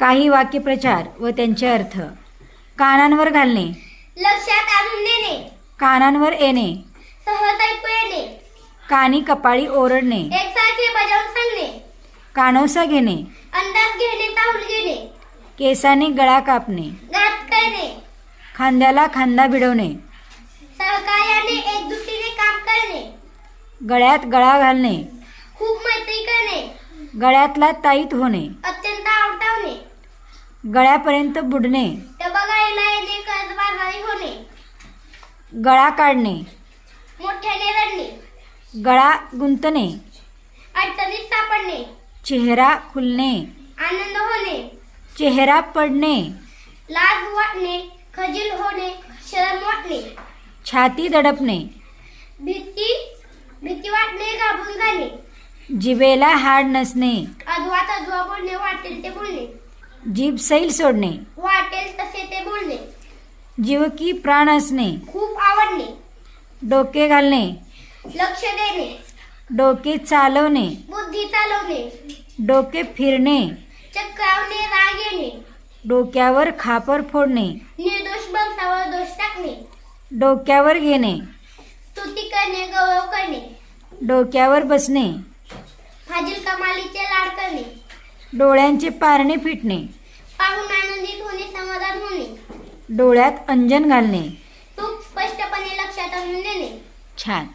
काही वाक्यप्रचार व त्यांचे अर्थ. कानांवर घालणे. लक्षात आणून देणे. कानांवर येणे. सहज ऐकू येणे. कानी कपाळी ओरडणे. एकसारखे बजावून सांगणे. कानोसा घेणे. अंदाज घेणे ताऊल घेणे. केसाने गळा कापणे. करणे. खांद्याला खांदा भिडवणे. सहकार्याने एकजुटीने काम करणे. गळ्यात गळा घालणे. खूप मैत्री करणे. गळ्यातला ताईत होणे. गळ्यापर्यंत बुडणे. होणे. गळा काढणे. मोठ्याने रडणे. गळा गुंतणे. अडचणीत सापडणे. चेहरा खुलणे. आनंद होणे. चेहरा पडणे. लाज वाटणे. खजील होणे. शरम वाटणे. छाती दडपणे. भीती भीती वाटणे घाबरून जाणे. जिभेला हाड नसणे. अधवा तधवा बोलणे वाटेल ते बोलणे. जीभ सैल सोडणे. वाटेल तसे ते बोलणे. जीव की प्राण असणे. खूप आवडणे. डोके घालणे. लक्ष देणे. डोके चालवणे. बुद्धी चालवणे. डोके फिरणे. चक्रावणे राग येणे. डोक्यावर खापर फोडणे. निर्दोष माणसावर दोष टाकणे. डोक्यावर घेणे. स्तुती करणे गौरव करणे. डोक्यावर बसणे. फाजील कमालीचे लाड करणे. डोळ्यांचे पारणे फिटणे. पाहून आनंदित होणे समाधान होणे. डोळ्यात अंजन घालणे. खूप स्पष्टपणे लक्षात आणून देणे. छान.